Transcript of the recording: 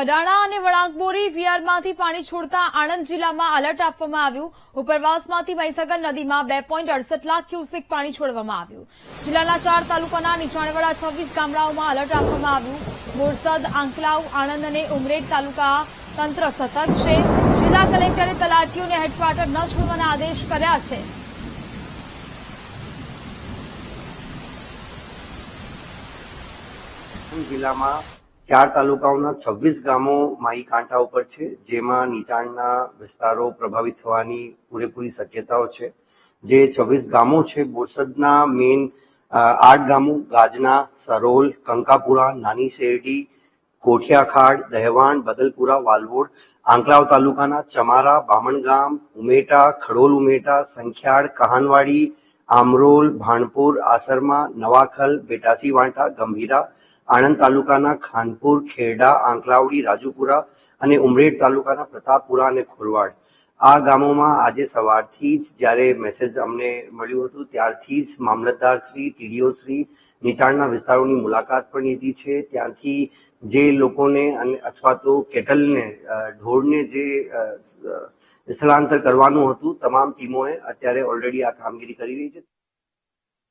કડાણા અને વળાંકબોરી વિયારમાંથી પાણી છોડતા આણંદ જિલ્લામાં એલર્ટ આપવામાં આવ્યું. ઉપરવાસમાંથી મહીસાગર નદીમાં બે લાખ ક્યુસેક પાણી છોડવામાં આવ્યું. જિલ્લાના ચાર તાલુકાના નીચાણવાળા છવ્વીસ ગામડાઓમાં એલર્ટ આપવામાં આવ્યું. બોરસદ, આંકલાવ, આણંદ અને ઉમરેઠ તાલુકા તંત્ર સતર્ક છે. જિલ્લા કલેક્ટરે તલાટીઓને હેડક્વાર્ટર ન છોડવાના આદેશ કર્યા છે. જિલ્લામાં ચાર તાલુકાઓના છવ્વીસ ગામો માઈ કાંઠા ઉપર છે, જેમાં નીચાણના વિસ્તારો પ્રભાવિત થવાની પૂરેપૂરી શક્યતાઓ છે. જે છવ્વીસ ગામો છે, બોરસદના મેઇન આઠ ગામો, ગાજના, સરોલ, કંકાપુરા, નાની શેરડી કોઠિયાખાડ દહેવાણ, બદલપુરા, વાલવોડ, આંકલાવ તાલુકાના ચમારા બામણગામ ઉમેટા, ખડોલ ઉમેટા, સંખ્યાળ, કહાનવાડી આમરોલ, ભાણપુર, આસરમા, નવાખલ, બેટાસી, વાંટા, ગંભીરા, આણંદ તાલુકાના ખાનપુર, ખેરડા, આંકલાવડી, રાજુપુરા અને ઉમરેડ તાલુકાના પ્રતાપપુરા અને ખોરવાડ. આ ગામોમાં આજે સવારથી જ જ્યારે મેસેજ અમને મળ્યું હતું, ત્યારથી જ મામલતદાર શ્રી ટીડીઓ શ્રી નીચાણના વિસ્તારોની મુલાકાત પણ લીધી છે. ત્યાંથી જે લોકોને અને અથવા તો કેટલને ઢોરને જે સ્થળાંતર કરવાનું હતું, તમામ ટીમોએ અત્યારે ઓલરેડી આ કામગીરી કરી રહી છે.